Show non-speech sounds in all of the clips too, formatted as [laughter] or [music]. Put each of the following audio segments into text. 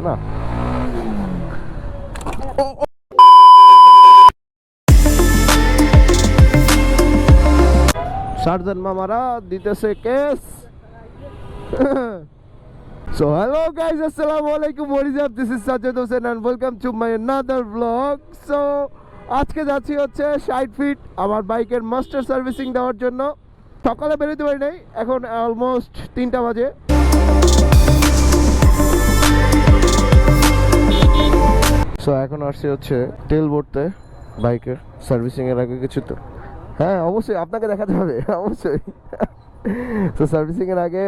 না সার্জন মামারা দিতেছে case guys, assalamu alaikum. What is up? This is Sajid Hussain and welcome to my another vlog. So আজকে যাচ্ছি হচ্ছে ষাট ফিট আমার বাইকের মাস্টার সার্ভিসিং দেওয়ার জন্য সকালে বেরোতে পারি নাই এখন অলমোস্ট তিনটা বাজে সো এখন আসছি হচ্ছে তেল ভরতে বাইকের সার্ভিসিং এর আগে কিছু তো। হ্যাঁ অবশ্যই আপনাকে দেখাতে হবে [laughs] অবশ্যই। তো সার্ভিসিং এর আগে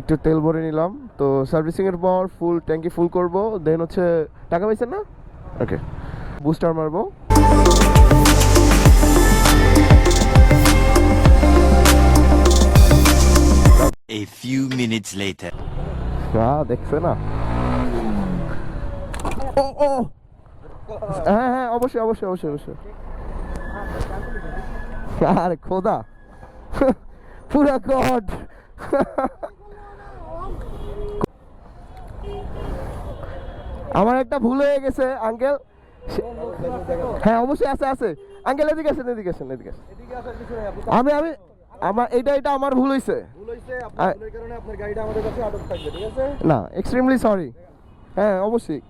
একটু তেল ভরে নিলাম। তো সার্ভিসিং এর পর ফুল ট্যাঙ্কি ফুল করব। দেন হচ্ছে টাকা পাইছেন না? ওকে বুস্টার মারবো। A few minutes later. হ্যাঁ দেখছে না। ও ও। হ্যাঁ হ্যাঁ অবশ্যই অবশ্যই অবশ্যই অবশ্যই। আরে খোদা। পুরা গড। আমার একটা ভুল হয়ে গেছে আঙ্কেল। হ্যাঁ অবশ্যই আছে আছে। আঙ্কেল এদিকে আসেন এদিকে আসেন এদিকে আসেন। আমি আমি আমার এটা এটা আমার ভুল হয়েছে ভুল হয়েছে আপনার কারণে আপনার গাড়িটা আমাদের কাছে আটক থাকবে ঠিক আছে? না এক্সট্রিমলি সরি হ্যাঁ অবশ্যই।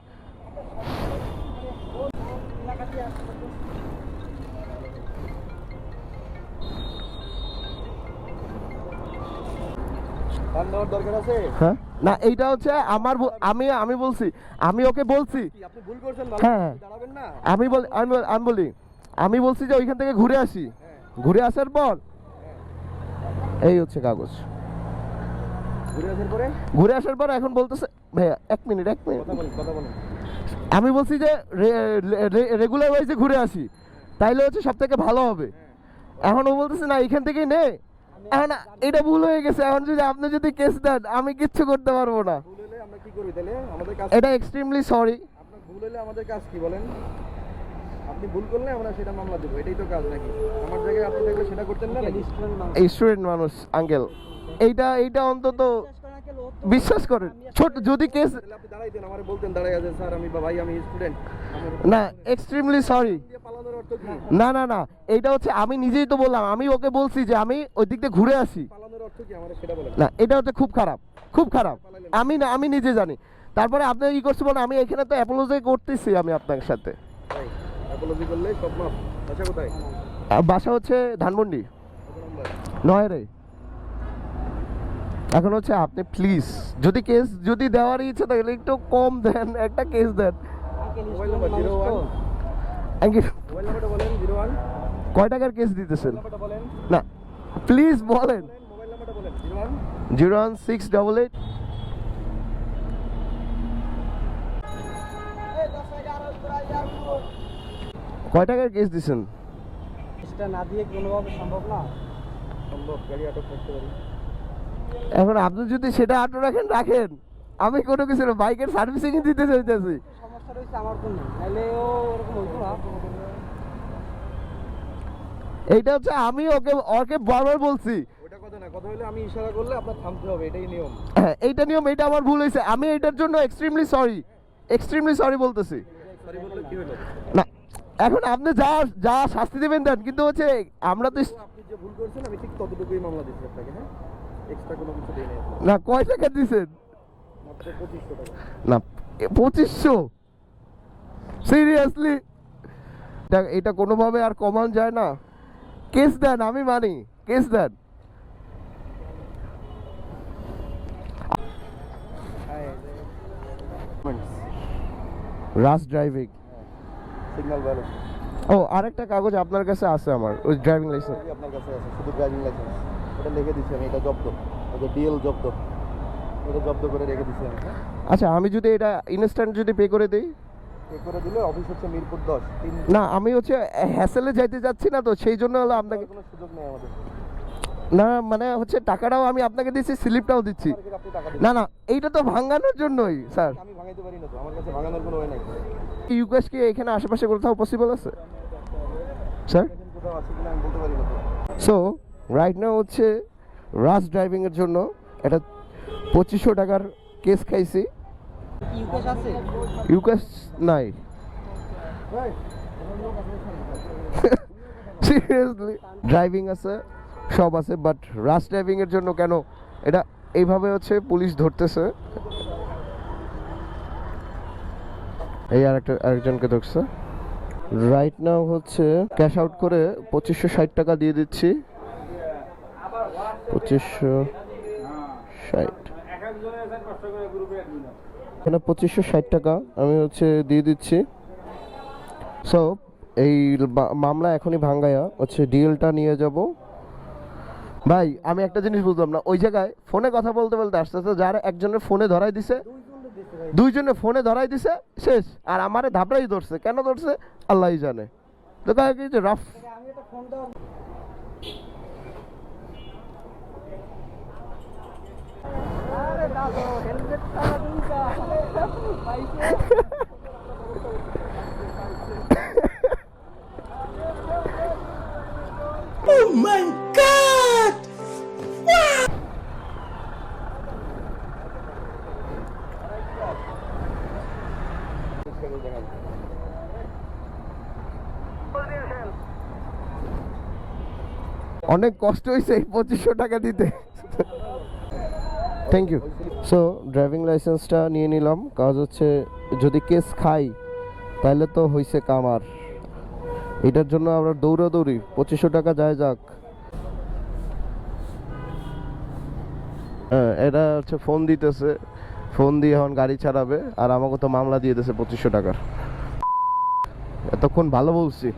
হ্যাঁ। না এইটা হচ্ছে আমার আমি আমি বলছি আমি ওকে বলছি। হ্যাঁ। আমি আমি বল- আমি বলি আমি বলছি যে ওইখান থেকে ঘুরে আসি। ঘুরে আসার পর এই হচ্ছে কাগজ। ঘুরে আসার পরে? ঘুরে আসার পর এখন বলতেছে ভাইয়া এক মিনিট এক মিনিট। কথা বলেন কথা বলেন। আমি বলছি যে রেগুলার ওয়াইজে ঘুরে আসি। তাইলে হচ্ছে সব থেকে ভালো হবে। এখন ও বলতেছে না এখান থেকেই নে। এখন এটা ভুল হয়ে গেছে। এখন যদি আপনি যদি কেস দেন আমি কিচ্ছু করতে পারব না। ভুল হলে আমরা কি করবি তাহলে আমাদের কাজ এটা এক্সট্রিমলি সরি ভুল হলে আমাদের কাজ কি বলেন? আপনি ভুল করলে আমরা সেটা মামলা দেবো। এটাই তো কাজ নাকি? আমার জায়গায় আপনি থাকলে সেটা করতেন না স্টুডেন্ট মানুষ। আঙ্কেল এইটা এইটা অন্তত বিশ্বাস করেন ছোট যদি কেস না এক্সট্রিমলি সরি না না না এটা হচ্ছে আমি নিজেই তো বললাম আমি ওকে বলছি যে আমি ওই দিক দিয়ে ঘুরে আসি। বলেন। না এটা হচ্ছে খুব খারাপ খুব খারাপ। আমি না আমি নিজে জানি। তারপরে আপনি ই করছি বলে আমি এখানে তো অ্যাপোলোজাই করতেছি আমি আপনার সাথে। অ্যাপোলজি করলে সব মাপ কোথায়? বাসা হচ্ছে ধানমন্ডি। নয় রে। এখন হচ্ছে আপনি প্লিজ যদি কেস যদি দেওয়ার ইচ্ছে থাকে একটু কম দেন একটা কেস দেন। কয় টাকার কেস দিতেছেন? না প্লিজ বলেন। মোবাইল নাম্বারটা বলেন zero one six double eight কয় টাকার কেস দিছেন? না দিয়ে কোনোভাবে সম্ভব না। সম্ভব গাড়ি আটক করতে পারি। এখন আপনি যদি সেটা আটো রাখেন রাখেন। আমি কোনো কিছু না বাইকের সার্ভিসিং দিতে চাইতেছি। সমস্যা রয়েছে আমার জন্য। নাহলে ও ওরকম হইতো না এইটা হচ্ছে আমি ওকে ওকে বারবার বলছি। হ্যাঁ, এইটা নিয়ম এইটা আমার ভুল হয়েছে আমি এটার জন্য এক্সট্রিমলি সরি এক্সট্রিমলি সরি বলতেছি। না এখন আপনি যা যা শাস্তি দেবেন দেন কিন্তু হচ্ছে আমরা তো তো আপনি যে ভুল করছেন আমি ঠিক ততটুকুই মামলা দিচ্ছি আপনাকে হ্যাঁ? এক্সট্রা কোনো কিছু দিই না কয় টাকা দিছেন? মাত্র পঁচিশশো টাকা। না পঁচিশশো? সিরিয়াসলি এটা কোনোভাবে আর কমান যায় না। কেস দেন আমি মানি। কেস দেন। রাস ড্রাইভিং সিগন্যাল ভ্যালু ও আরেকটা কাগজ আপনার কাছে আছে আমার ওই ড্রাইভিং লাইসেন্স আপনার কাছে আছে শুধু ড্রাইভিং লাইসেন্স ওটা লিখে দিচ্ছি আমি এটা জব্দ। ওটা ডিএল জব্দ। ওটা জব্দ করে রেখে দিচ্ছি আমি হ্যাঁ? আচ্ছা আমি যদি এটা ইনস্ট্যান্ট যদি পে করে দিই? পে করে দিলে অফিস হচ্ছে মিরপুর দশ না আমি হচ্ছে হ্যাসেলে যাইতে যাচ্ছি না তো সেই জন্য হলো আপনাকে কোনো সুযোগ নেই আমাদের। না মানে হচ্ছে টাকাটাও আমি আপনাকে দিচ্ছি। স্লিপটাও দিচ্ছি না না এইটা তো ভাঙানোর জন্যই স্যার। আমি ভাঙাইতে পারি না তো আমার কাছে ভাঙানোর কোনো ওয়ে নাই। ইউকেস কি এখানে আশেপাশে কোথাও পসিবল আছে? স্যার? কোথাও আছে কিনা আমি বলতে পারি না তো। সো রাইট নাও হচ্ছে রাস ড্রাইভিংয়ের জন্য এটা পঁচিশশো টাকার কেস খাইছি। ইউকেস নাই। [laughs] সিরিয়াসলি ড্রাইভিং আছে সব আছে বাট রাশ ড্রাইভিং এর জন্য কেন? এটা এইভাবে হচ্ছে পুলিশ ধরতেছে। এই আরেকটা আরেকজনকে ধরছে। রাইট নাও হচ্ছে ক্যাশ আউট করে পঁচিশশো ষাট টাকা দিয়ে দিচ্ছি। পঁচিশশো ষাট। এখানে পঁচিশশো ষাট টাকা আমি হচ্ছে দিয়ে দিচ্ছি। সো এই মামলা এখনই ভাঙ্গায়া, হচ্ছে ডিএলটা নিয়ে যাব। ভাই, আমি একটা জিনিস বুঝলাম না, ওই জায়গায় ফোনে কথা বলতে বলতে আস্তে আস্তে যার একজনের ফোনে ধরাই দিছে দুইজনে ফোনে ধরাই দিছে, শেষ। আর আমারে ধাপড়াই ধরছে, কেন ধরছে? আল্লাহই জানে। তো কাকে রাফ বাইকে অনেক কষ্ট হয়েছে এই পঁচিশশো টাকা দিতে। থ্যাংক ইউ সো ড্রাইভিং লাইসেন্সটা নিয়ে নিলাম। কাজ হচ্ছে, যদি কেস খাই, তাহলে তো হয়েছে কামার। এটার জন্য আমরা দৌড়াদৌড়ি, পঁচিশশো টাকা যায় যাক। হ্যাঁ এটা হচ্ছে ফোন দিতেছে। ফোন দিয়ে এখন গাড়ি ছাড়াবে, আর আমাকে তো মামলা দিয়ে দিয়েছে পঁচিশশো টাকার। এতক্ষণ ভালো বলছি।